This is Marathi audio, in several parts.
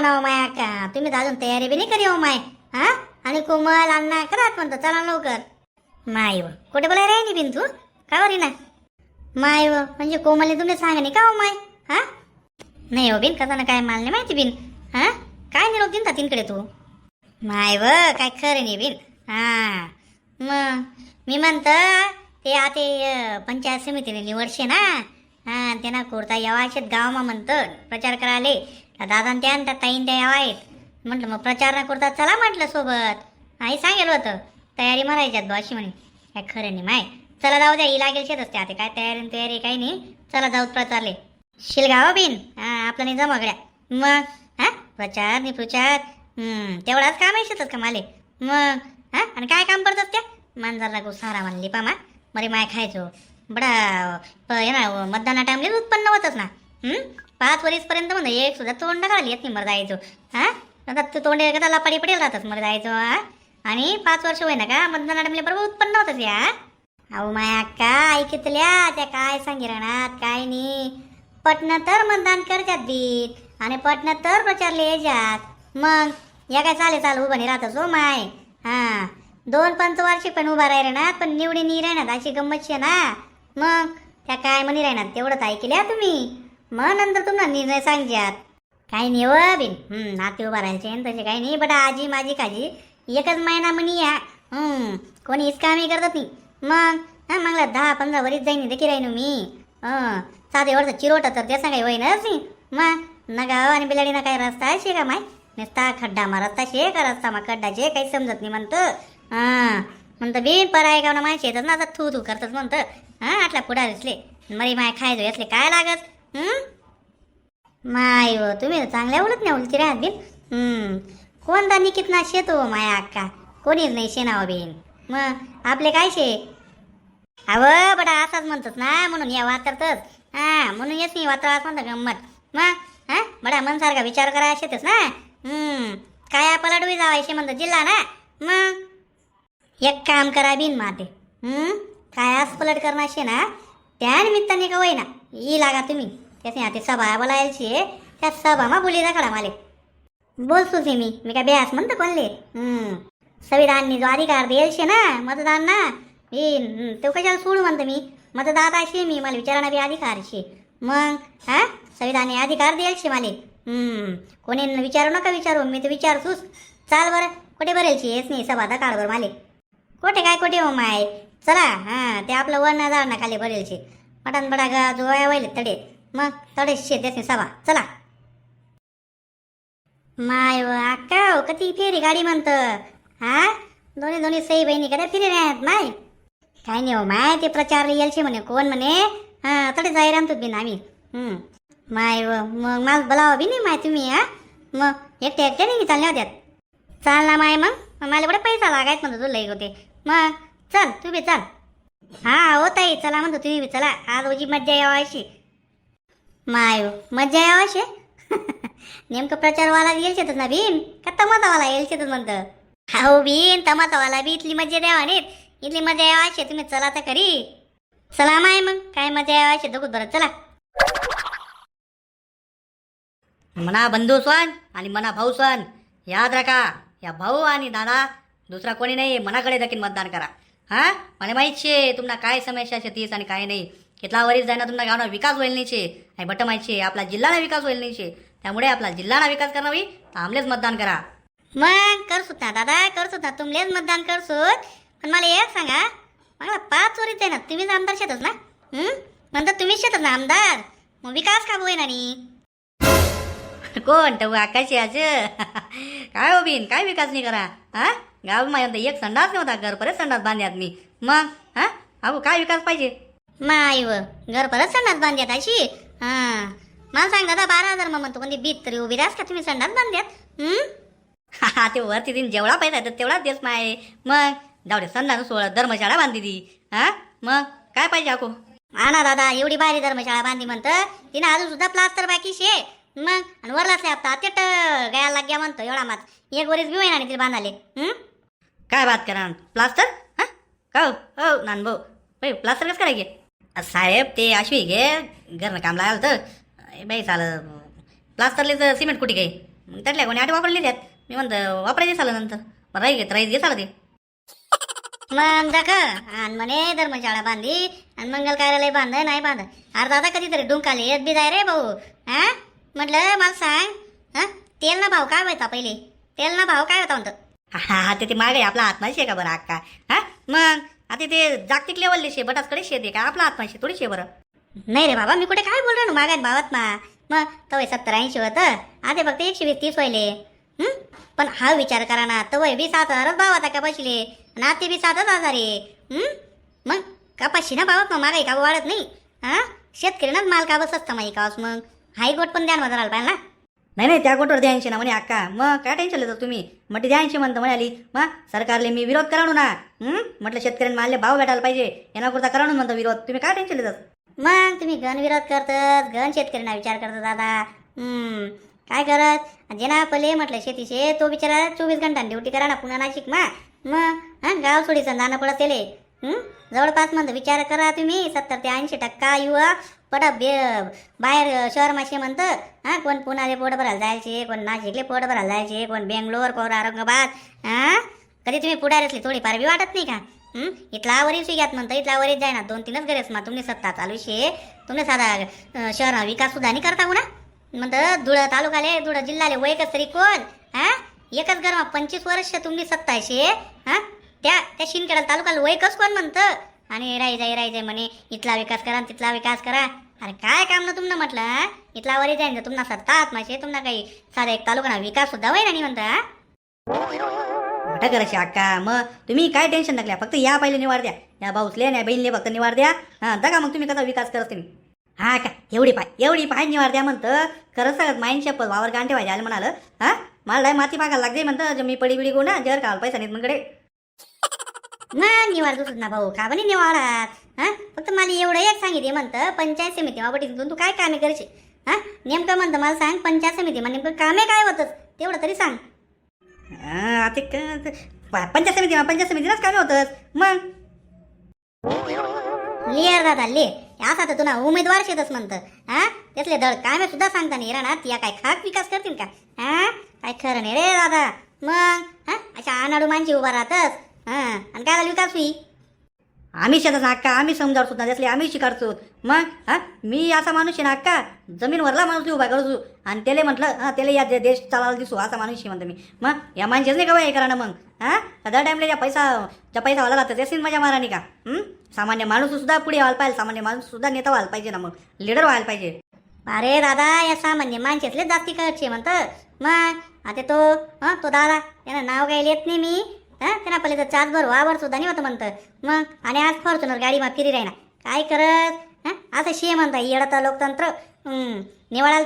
ना हो माया का? तुम्ही तर अजून तयारी बी नाही करी हो माय. हा? आणि कोमल अण्णा करा म्हणतो चला लवकर. माय व कुठे बोलाय रे बिन तू? का बरी ना माय व म्हणजे कोमलने तुम्ही सांगा नाही का हो माय? हा? नाही हो बिन कसं ना काय माल नाही माहिती बिन. हा? काय निरोप दिन तिनकडे तू? माय व काय खरं नाही बिन. हा. मग मी म्हणत ते आता पंचायत समितीने निवडशे ना. हा त्यांना कुर्ता यावा गावमा म्हणतं प्रचार करायले. दादा त्या आणि त्या ताईन त्या आहेत म्हटलं मग प्रचार ना करता चला म्हटलं सोबत. आई सांगेल होतं. तयारी मारायच्यात बा अशी म्हणे. काय खरं नाही माय. चला जाऊ द्या ही लागेल शेतच ते काय तयारी तयारी काही नाही. चला जाऊ प्रचारले. शिलगाव हो बिन. हा नाही जमगड्या मग हा प्रचार नि प्रचार. तेवढाच काम आहे शेतच का माले? मग हा आणि काय काम करतात त्या? मांजरला गो सारा म्हणली पामा मरे माय खायचो. बडा प- ना मतदाना टाइमले उत्पन्न होतच ना. पाच वर्षपर्यंत म्हणलं एक सुद्धा तोंड घाली येत नाही मर जायचो हा? आता तू तोंड त्याला लपाडी पडेल राहतच मर जायचो हा? आणि पाच वर्ष होय ना का? मतदाना अडमले बरोबर उत्पन्न होतच या अहो माया अक्का ऐकतल्या त्या काय सांगी राहणार काय नाही. पटणं तर मतदान करतात बीत आणि पटणं तर प्रचारले याच्यात मग या काय चाले चाल उभं नाही राहतच हो माय. हा. दोन पंचवार्षिक पण उभा राहिले ना पण निवडी नाही राहणार अशी गंमतशी ना. मग त्या काय म्हणी राहणार तेवढंच ऐकल्या तुम्ही? मग नंतर तुम्हाला निर्णय सांगज्यात काही नाही व बिन. नाते उभा राहायचे तसे काही नाही बट आजी माझी काजी एकच महिना म्हणी या कोणी इच कामही करत नाही. मग? हा मग दहा पंधरा वरीच जाईन देखील राहीन मी. साधे वरचं चिरोटा तर ते सांगाय होईनच नाही. मग? नका गाव आणि बिलाडीना काय रस्ता आहे का माय? नुसता खड्डा मा रस्ता शे का रस्ता? मा खड्डा जे काही समजत नाही म्हणतं. हां म्हणतं बिन पराय गावना माय? शेतच ना आता थू थू करतच म्हणतं. हां आटला पुढा दिसले मरी माय खायचो यातले काय लागत? माय व तुम्ही चांगल्या उलट नाही उलटी राहत बिन कोणता निकित ना शेतो माया अक्का? कोणीच नाही शेनाव बिन. मग आपले काय शे? अव बडा असाच म्हणतोस ना म्हणून या वातरतच हा म्हणून येत नाही वातरात म्हणतं गंमत. मग हा? बडा मनसारखा विचार करा शेतच ना. हम्म काय पलटवी जावायचे म्हणतो जिल्हा ना. मग एक काम करा बिन माते. हम्म काय आज पलट करणार शे ना त्या निमित्ताने का होईना? ई लागा तुम्ही. त्याचे आता सभा बोलायची त्या सभा मा बोली दाखडा माले बोलतो ते मी मी काय ब्यास म्हणतो कोणले हम्म। संविधाननी जो अधिकार देईल शे ना मतदान ना? मी तो कशाला सोडू म्हणतो मी। मतदाता शे मी मला विचारणा बी अधिकार शे मग हा? संविधानाने अधिकार देईल शे माले कोणी विचारू नका विचारू? मी तर विचारतोच चाल बरं कुठे भरेल शे हेच नाही सभा दकाळ बरं माले कोठे काय कोठे हो माय? चला हा ते आपलं वर्ण जाळ ना खाली भरेल शे मटण बडा गा जोया वाहिले तडे। मग तडे शे देते सभा. चला. माय व अक्का हो, कधी फेरी गाडी म्हणतं? हा? दोन्ही दोन्ही सई बहिणी कडे फिरे नाहीत माय. काय नाही हो माय ते प्रचार येलशे म्हणे. कोण म्हणे? हा थोडे जाहीर आणतो बिन आम्ही. माय व मग माझ बोलावं बी नाही माय तुम्ही हा? मग एकटे एकटे नाही चालल्या होत्यात. चाल ना माय मग. मला बडा पैसा लागायच म्हणतो तुला लई होते. मग चल तू बी चल. हा हो ताई चला म्हणतो तुम्ही बी चला. आज रोजी मज्जा यावायची अशी माय व, मज्जा यावा अशी? नेमकं प्रचारवाला येलशेतच ना बीन का टमाटावाला येलशेतच म्हणतं? हो बीन टमाटावाला बी इथली मजा द्यावा नीट. इथली मजा यावा अशी तुम्ही चला तर खरी. चला माय मग काय मजा यावा अशी? दोघं बरं चला. म्हणा बंधू स्वान आणि म्हणा भाऊ स्वान याद राखा या भाऊ आणि दादा दुसरा कोणी नाही मनाकडे देखील मतदान करा. हा? मला माहीत शे तुम्हाला काय समस्या शेतीस आणि काय नाही. कितला वरीस जाईना तुमचा गावना विकास होईल नाही आणि बट माहीत शे आपला जिल्हाना विकास होईल नाही शे त्यामुळे आपला जिल्हाना विकास करणावी तर आमलेच मतदान करा. मग करसूत ना दादा करसूत ना तुमलेच मतदान करसूत पण मला एक सांगा मला पाच वरीच आहे ना तुम्हीच आमदार शेतच ना? हं? म्हणतात तुम्हीच शेतच ना आमदार. मग विकास का होईना नी? कोण? तो आकाशी आज. काय हो बिन? काय विकास नाही करा? हा गाव माझ्या एक संडास नव्हता घर परत संडास बांधण्यात मी. मग? हा? अहो काय विकास पाहिजे? माय व. घर परत संडास बांधल्यात अशी? हा. मला सांगा दादा बारा हजार मग म्हणतो कोणती बीत तरी उभी रास का तुम्ही संडास बांधल्यात? हं? हा ते वरती दिन जेवढा पैसा येतात तेवढाच देस माय मग जाऊ संडास सोळा धर्मशाळा बांधली ती. हा? मग काय पाहिजे अको आणा दादा एवढी भारी धर्मशाळा बांधली म्हणतं. तिने अजून सुद्धा प्लास्टर बाकी शे मग आणि वरला नाही आता ते गायला लाग्या म्हणतो एवढा मात. एक वरीस बी होईना तिला बांधाले काय बात करा प्लास्टर? हा? का हो? हो नान भाऊ प्लास्टर कसं करायचे साहेब ते अश्वी घे घरनं काम लागलं तर बाई चाल प्लास्टरले तर सिमेंट कुठे काही मग त्यातल्या कोणी आठ वापरलेली आहेत मी म्हणतं वापरायचे झालं नंतर. मग राही घेत राहीत घे झालं ते. मग दाख आणि म्हणे धर्मशाळा बांधली आणि मंगल कार्यालय बांध नाही बांध. अरे दादा कधीतरी डुंकाले येत बी जाय रे भाऊ. हा म्हटलं मला सांग. हा? तेल ना भाव काय होता पहिले? तेल ना भाव काय होता म्हणतो? हा हा ते ते मागे आपला आत्माशी आहे का बरं अक्का? हा? मग? आता ते जागतिक लेवलले शे बटाचकडे शेत आहे का? आपला आत्माशी थोडी शे बरं. नाही रे बाबा मी कुठे काय बोललो ना मागात भावात मा? मग तवय सत्तर ऐंशी होतं. आता फक्त एकशे वीस तीस व्हायले. पण हा विचार करा ना तवय बी सात हजारच भाव आता कपाशीले. आणि ते बी सातच हजार. आहे मग कपाशी ना बाबा मग मागाई का वाढत नाही? हा? ना माल का बसत माही का मग? हायकोर्ट पण द्या राहिला पाहिजे ना. नाही नाही त्या गोटवर द्यायचे ना. म्हणे अक्का मग काय टेन्शन येतं तुम्ही? म्हटलं द्यायचे म्हणतं म्हणाली. मग सरकारले मी विरोध कराणू ना. म्हटलं शेतकऱ्यांना मानले भाव भेटायला पाहिजे. यांना कुठचा कराणू म्हणतो विरोध. तुम्ही काय टेन्शन येतात मग तुम्ही गण विरोध करतात. गण शेतकऱ्यांना विचार करतात दादा हम्म काय करत? जे ना पहिले म्हटलं शेतीशे तो बिचारा चोवीस घंटा ड्युटी करा ना पुन्हा नाशिक मा मग हा गाव सोडीचं जाणं पडत त्याले जवळपास म्हणतो विचार करा तुम्ही. सत्तर ते ऐंशी टक्का युवा. पडा बे बाहेर शहर मासे म्हणतं. हा? कोण पुण्याले पोट भरायला जायचे कोण नाशिकले पोट भरायला जायचे कोण बेंगलोर कोण औरंगाबाद. हा? कधी तुम्ही पुढार असली थोडी बी वाटत नाही का? इथला वरीच घ्यात म्हणतं इथला वरीच जाय ना दोन तीनच गरज मा तुम्ही सत्ता चालू शे तुम्ही साधा शहर विकास सुद्धा नाही करता ना म्हणतं धुळ तालुकाले धुळ जिल्ह्याले वय तरी कोण? हा? एकच गरमा पंचवीस वर्ष तुम्ही सत्ता शे हा? त्या त्या शिनखेडा तालुक्याला वयकच कोण म्हणतं? आणि राहायचं राहायचं म्हणे इथला विकास करा तिथला विकास करा. अरे काय काम ना तुम्हाला म्हटलं इथला वरी जाईन तुम्हाला सत्ता आत्माशे तुम्हाला काही साधा एक तालुका विकास सुद्धा होईना आणि म्हणता हा? मोठं अक्का मग तुम्ही काय टेन्शन नकल्या फक्त या पहिले निवार द्या. या भाऊसले या बहिणीले फक्त निवार द्या. हां बघा मग तुम्ही कसा विकास करत तुम्ही हा का? एवढी पाय एवढी पाय निवार द्या म्हणतं. खरंच सांगत माईन शपथ वावर गांठे व्हायचे आले म्हणाल हा? मला माती पाकायला लागते म्हणतं मी पडी बिडी ना जर काल पैसा नाहीत म्हणकडे. ना निवार दुसरं ना भाऊ का बनी निवारात हा? फक्त मला एवढं एक सांगितले म्हणतं पंचायत समिती बाबा तू काय कामे करशील? हा? नेमकं म्हणतं मला सांग पंचायत समिती मग नेमकं कामे काय होतच तेवढं तरी सांग. हा, आता पंचायत समिती पंचायत समितीलाच काय होतं मग? लियर दादा ले. असा तर तुला उमेदवार शेतच म्हणतं. हा? त्यातले दळ कामे सुद्धा सांगता नाही राहणार या काय खाक विकास करतील का? हा? काय खरं नाही रे दादा. मग? हा? अशा अनाडू माणशी उभा राहतच हा आणि काय झालं विकास मी आम्ही शेतात ना आम्ही समजावतो सुद्धा त्यासले आम्ही शिकारतो मग हा मी असा माणूस आहे ना अक्का जमीनवरला माणूस उभा करतो आणि त्याला म्हटलं हा त्याला या दे- देश चालायला दिसू असा माणूस आहे म्हणतो मी. मग या माणसेच नाही का हे करा ना मग? हा दर टाईमला ज्या पैसा ज्या पैसा वाला लागतं त्याच मजा माराने का? सामान्य माणूस सुद्धा पुढे व्हायला पाहिजे सामान्य माणूस सुद्धा नेता व्हायला पाहिजे ना मग? लिडर व्हायला पाहिजे. अरे दादा या सामान्य माणसेतले जास्ती खर्चे म्हणतं. मग आता तो हा तो दादा त्यानं नाव काही येत नाही मी? हा? त्यांना पहिले तर चार्ज भर वावर सुद्धा नाही होतं म्हणतं. मग? आणि आज फॉर्च्युनर गाडी मग फिरी राहिना काय करत? हा? असं शे म्हणता येडता लोकतंत्र. हम्म.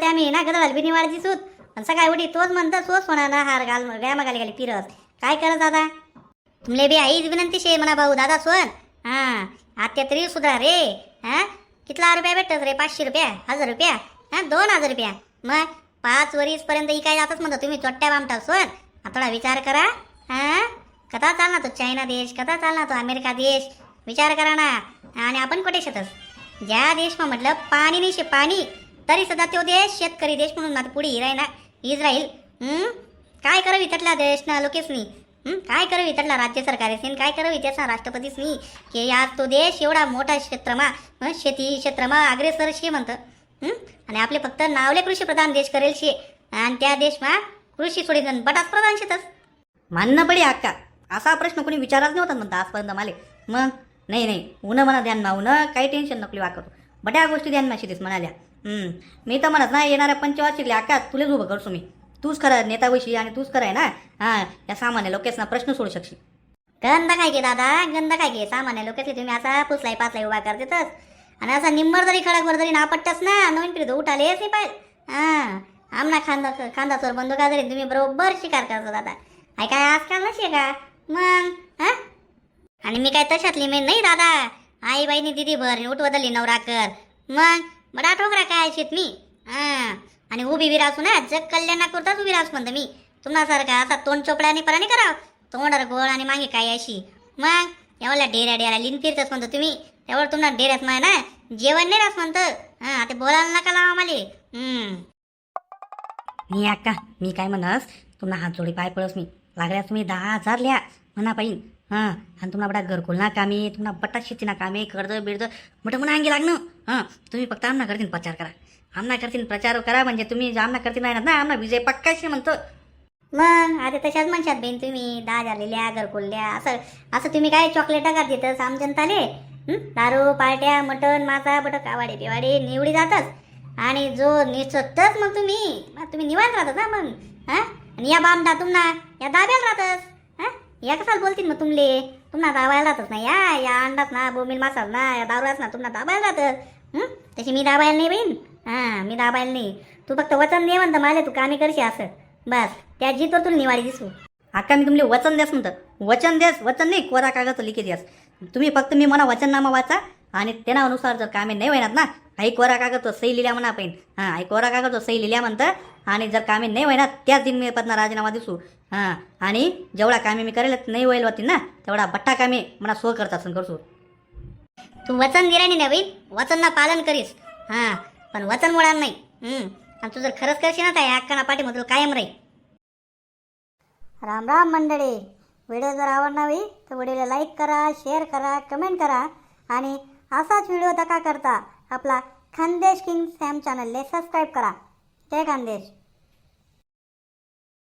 त्या मी ना गदळाल बी निवाळची सूत पण सकाळी उठी तोच म्हणतं सोच म्हणा ना हार घाल व्यायामा गाली गाली फिरत. काय करत दादा? तुमले बी आईच विनंती शे म्हणा भाऊ दादा सोन. हा. आत्या तरी सुद्धा रे. हा? कितला रुपया भेटत रे? पाचशे रुपया? हजार रुपया? हा? दोन हजार रुपया? मग? पाच वरीस पर्यंत इकाय जातच म्हणता तुम्ही चोट्ट्या बामटा सोन. आता थोडा विचार करा. हा? कथा चालना तो चायना देश कथा चालना तो अमेरिका देश. विचार करा ना. आणि आपण कुठे शेतस? ज्या देशमा म्हटलं पाणी नाही शे पाणी. तरी सुद्धा तो देश शेतकरी देश म्हणून आता पुढे राही ना. इस्रायल. काय करावी त्यातला देश ना लोकेसनी काय करावी इथला राज्य सरकारेसनी? काय करावी त्याचा राष्ट्रपतीसनी? की आज तो देश एवढा मोठा क्षेत्रमा शेती क्षेत्रमा अग्रेसर शे म्हणतं. आणि आपले फक्त नावले कृषी प्रधान देश करेल शे. आणि त्या देशमा कृषी सोडीन. बटाच प्रधान शेतस. मानणं पडे अक्का असा प्रश्न कोणी विचारच नव्हता म्हणता आजपर्यंत मला. मग नाही नाही उन्हा म्हणा ध्यान ना उन्हा काही टेन्शन नकली वाकतो बड्या गोष्टी ध्यान माशी दिस म्हणाल्या. मी तर म्हणत ना येणाऱ्या पंचवार्षिकल्या आकात तुलेच उभं करतो मी. तूच खरं नेताविषयी आणि तूच खरं आहे ना? हां या सामान्य लोकेसना प्रश्न सोडू शकशील. गंध काय घे दादा गंध काय घे? सामान्य लोकेसले तुम्ही असा पुसलाय पाचलाई उभा करतेतच. आणि असा निंबर जरी खडकवर जरी नापट्टस ना नवीन पिढी उठालेच नाही पाहिजे. हा आमना खांदा खांदा खांदाचोर बंदुका जरी तुम्ही बरोबर शिकार करता दादा. काय आजकाल नसे का? मग हा? आणि मी काय तशातली मी नाही दादा. आई बाईनी दिदी भर उठ बदलली नवरा कर. मग बडा ठोकरा काय शेत मी? आणि उभी विरासू ना जग कल्याणा करताच उभी राहस म्हणतो मी. तुम्हासारखा असा तोंड चोपड्याने पराने करावं? तोंडावर गोळ आणि मागे काय अशी? मग एवढ्या डेऱ्या डेऱ्या लिन फिरतच म्हणतो तुम्ही. त्यावर तुम्हाला डेऱ्यात माय ना जेवण नाही रास म्हणतं. हा ते बोलायला नका लावा मला. मी अक्का मी काय म्हणस तुम्हाला हात जोडी पाय पळस मी. लागल्यास तुम्ही दहा हजार लिहा. म्हणा पाहिजे हां. आणि तुम्हाला बडा घरकुल ना कामे तुम्हाला बटा शेती ना कामे कर्ज बिर्ज मोठं म्हणा अंगी लागणं. हां. तुम्ही फक्त आमना करतील प्रचार करा. आमना करतील प्रचार करा म्हणजे तुम्ही आमना करतील नाही ना आमना विजय पक्काशी म्हणतो. मग आता तशाच म्हणशात बेन तुम्ही दहा झालेल्या घरकुलल्या असं असं तुम्ही काय चॉकलेट का देतस आम जनताले? दारू पार्ट्या मटण मासा बट कावाडे बिवाडे निवडी जातच आणि जो निसतच मग तुम्ही मग तुम्ही निवांत राहतात ना मग हा? आणि या बामदा तुम्हाला या दाब्याला राहतस. या कसाल बोलतील मग तुमले. तुम्हाला दाबायला राहतच ना या या अंडात ना बोमिल मासात ना या दारूच ना तुम्हाला दाबायला राहतस तशी मी दाबायला नाही बहीण. हां मी दाबायला नाही. तू फक्त वचन दे म्हणतं मला तू कामे करशी असं. बस. त्या जीतवर तुला निवाडी दिसू. अक्का मी तुमले वचन द्यास म्हणतं. वचन द्यास वचन नाही कोरा कागद लिखित द्यास. तुम्ही फक्त मी म्हणा वचननामा वाचा आणि त्यानुसार जर कामे नाही होणार ना आई कोरा कागद तो सही लिहिल्या म्हणा पण हां आई कोरा कागद तो सही लिहिल्या म्हणतं आणि जर कामे नाही होणार त्याच दिन मी पदना राजीनामा दिसू. हां आणि जेवढा कामे मी करेल नाही होईल होती ना तेवढा बट्टा कामे मला सो करत असं करसू तू वचन दिला नाही नवीन वचनना पालन करीस. हां पण वचन मुळान नाही. आणि तू जर खरंच करशील ना त्या अक्काना पाठीमधून कायम राहील. राम राम मंडळी. व्हिडिओ जर आवडला होई तर व्हिडिओला लाईक करा शेअर करा कमेंट करा आणि असाच व्हिडिओ दका करता आपला खानदेश किंग सॅम चॅनलले सबस्क्राईब करा. जय खानदेश.